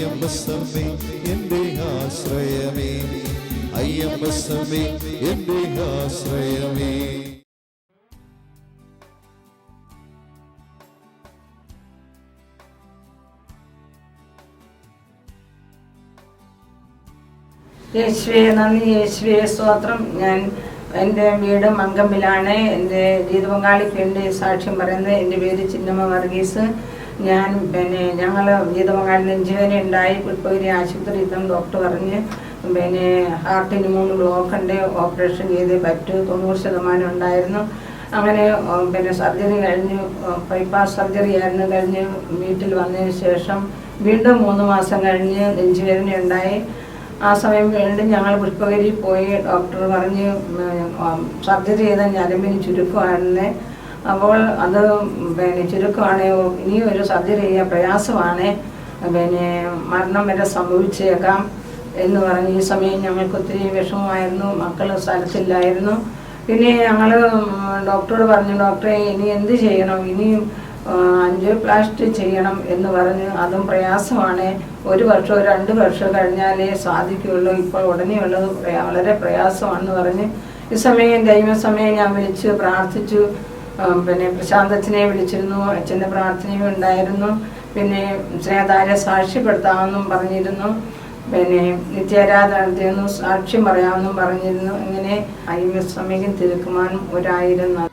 അയ്യമ്പസമ്മേ എന്റെ ആശ്രയമേ. അയ്യമ്പസമ്മേ എന്റെ ആശ്രയമേ. യേശുവേ നന്ദി യേശുവേ. സ്തോത്രം. ഞാൻ എന്റെ വീട് മങ്കമ്പിലാണ് എന്റെ ജീവിത പങ്കാളിക്ക് സാക്ഷ്യം പറയുന്നത് എന്റെ പേര് ചിന്നമ്മ വർഗീസ്. ഞാൻ പിന്നെ ഞങ്ങൾ ഗീതമകാലിൽ പങ്കാളി നെഞ്ചുവേദന ഉണ്ടായി. പുൽപ്പേരി ആശുപത്രി ഇതും ഡോക്ടർ പറഞ്ഞ് പിന്നെ ഹാർട്ടിന് മൂന്ന് ബ്ലോക്കുണ്ട് ഓപ്പറേഷൻ ചെയ്തേ പറ്റൂ. തൊണ്ണൂറ് ശതമാനം ഉണ്ടായിരുന്നു. അങ്ങനെ പിന്നെ സർജറി കഴിഞ്ഞ് ബൈപ്പാസ് സർജറി ആയിരുന്നു കഴിഞ്ഞ് വീട്ടിൽ വന്നതിന് ശേഷം വീണ്ടും മൂന്ന് മാസം കഴിഞ്ഞ് നെഞ്ചുവേദന ഉണ്ടായി. ആ സമയം വീണ്ടും ഞങ്ങൾ പുഷ്പഗിരി പോയി. ഡോക്ടർ പറഞ്ഞ് സർജറി ചെയ്ത ഞരമ്പിന് ചുരുക്കമായിരുന്നേ അപ്പോൾ അത് പിന്നെ ചുരുക്കമാണ് ഇനി ഒരു സർജറി ചെയ്യാൻ പ്രയാസമാണ്. പിന്നെ മരണം വരെ സംഭവിച്ചേക്കാം എന്ന് പറഞ്ഞ് ഈ സമയം ഞങ്ങൾക്ക് ഒത്തിരി വിഷമമായിരുന്നു മക്കൾ സ്ഥലത്തില്ലായിരുന്നു. പിന്നെ ഞങ്ങൾ ഡോക്ടറോട് പറഞ്ഞു ഡോക്ടറെ ഇനി എന്ത് ചെയ്യണം? ഇനിയും അഞ്ചോപ്ലാസ്റ്റ് ചെയ്യണം എന്ന് പറഞ്ഞ് അതും പ്രയാസമാണ്. ഒരു വർഷമോ രണ്ട് വർഷം കഴിഞ്ഞാലേ സാധിക്കുകയുള്ളൂ. ഇപ്പോൾ ഉടനെയുള്ളത് വളരെ പ്രയാസമാണെന്ന് പറഞ്ഞ് ഈ സമയം ദൈവസമയം ഞാൻ വിളിച്ച് പ്രാർത്ഥിച്ചു. പിന്നെ പ്രശാന്തച്ഛനെ വിളിച്ചിരുന്നു അച്ഛന്റെ പ്രാർത്ഥനയും ഉണ്ടായിരുന്നു പിന്നെ സ്നേഹതാരെ സാക്ഷ്യപ്പെടുത്താമെന്നും പറഞ്ഞിരുന്നു പിന്നെ നിത്യാരാധനത്തിനും സാക്ഷ്യം പറയാമെന്നും പറഞ്ഞിരുന്നു ഇങ്ങനെ അയ്യസ്വാമിക്കും തിരുക്കുമാനും ഒരായിരം